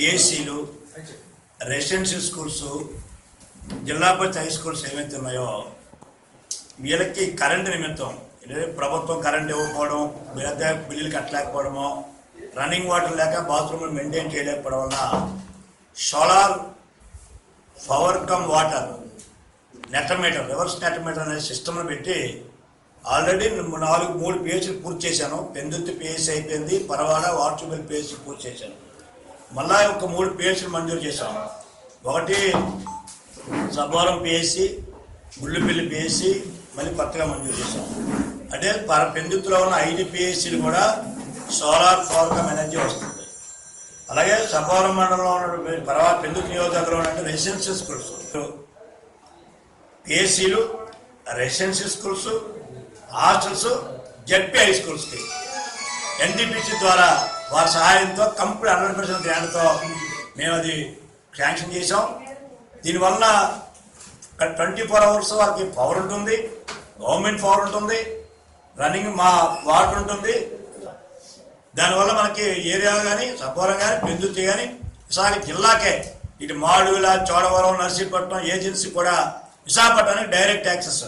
పిఎస్సీలు residential schools జిల్లా పరిషత్ high schools ఏవైతే ఉన్నాయో వీళ్ళకి కరెంటు నిమిత్తం ప్రభుత్వం కరెంట్ ఇవ్వకపోవడం వీళ్ళ బిల్లులు కట్టలేకపోవడము రన్నింగ్ వాటర్ లేక బాత్రూమ్లు మెయింటైన్ చేయలేకపోవడం వల్ల solar power cum water net meter reverse net meter అనే సిస్టమ్ను పెట్టి ఆల్రెడీ నాలుగు మూడు పేజీలు పూర్తి చేశాను. పెందుర్తి పేజీ అయిపోయింది పరవాడ వార్చుబెల్ పిహెచ్ పూర్తి చేశాను. మళ్ళా ఒక మూడు పిహెచ్లు మంజూరు చేశాం. ఒకటి సబ్బవరం పిఎస్సి గుళ్ళుపల్లి పిఎస్సి మళ్ళీ కొత్తగా మంజూరు చేశాం. అంటే పర పెందుతులో ఉన్న ఐదు పిఎస్సీలు కూడా సోలార్ పవర్ ఎనర్జీ వస్తుంది. అలాగే సబ్బవరం మండలంలో ఉన్న పరవా పెందుకు నియోజకవర్గంలో ఉన్న residential schools పిఎస్సీలు residential schools hostels ZP high స్కూల్స్కి ఎన్టీపీసీ ద్వారా వారి సహాయంతో కంప్లీట్ హండ్రెడ్ పర్సెంట్ గ్రాంట్తో మేము అది శాంక్షన్ చేసాం దీనివల్ల ట్వంటీ ఫోర్ అవర్స్ వారికి పవర్ ఉంటుంది గవర్నమెంట్ పవర్ ఉంటుంది రన్నింగ్ మా వాటర్ ఉంటుంది. దానివల్ల మనకి ఏరియా కానీ సపోరం కానీ పెందుతి కానీ విశాఖ జిల్లాకే ఇటు మాడుగుల చోడవరం నర్సీపట్నం ఏజెన్సీ కూడా విశాఖపట్నానికి డైరెక్ట్ యాక్సెస్.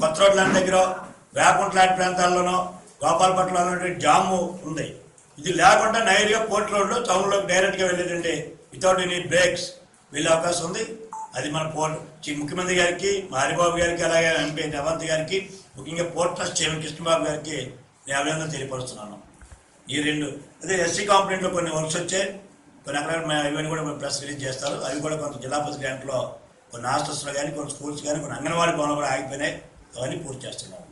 కొత్త రోడ్ లాంటి దగ్గర వేపంట లాంటి ప్రాంతాల్లోనో గోపాలపట్నంలో ఉన్నటువంటి జాము ఉంది. ఇది లేకుండా నైరుగా పోర్ట్ రోడ్లో టౌన్లోకి డైరెక్ట్గా వెళ్ళేదంటే వితౌట్ ఎనీ బ్రేక్స్ వెళ్ళే అవకాశం ఉంది. అది మన పోర్ట్ ముఖ్యమంత్రి గారికి మారిబాబు గారికి అలాగే ఎంపీ రేవంత్ గారికి ముఖ్యంగా పోర్ట్ ట్రస్ట్ చైర్మన్ కృష్ణబాబు గారికి నేను అభినందన తెలియపరుస్తున్నాను. ఈ రెండు అదే ఎస్సీ కాంపనెంట్లో కొన్ని వర్క్స్ వచ్చాయి. కొన్ని అక్కడ ఇవన్నీ కూడా ప్రెస్ రిలీజ్ చేస్తారు. అవి కూడా కొంత జిల్లా పరిషత్ గ్రాంట్లో కొన్ని హాస్టల్స్లో కానీ కొన్ని స్కూల్స్ కానీ కొన్ని అంగన్వాడీ భవనాలు కూడా ఆగిపోయినాయి. అవన్నీ పూర్తి చేస్తున్నాము.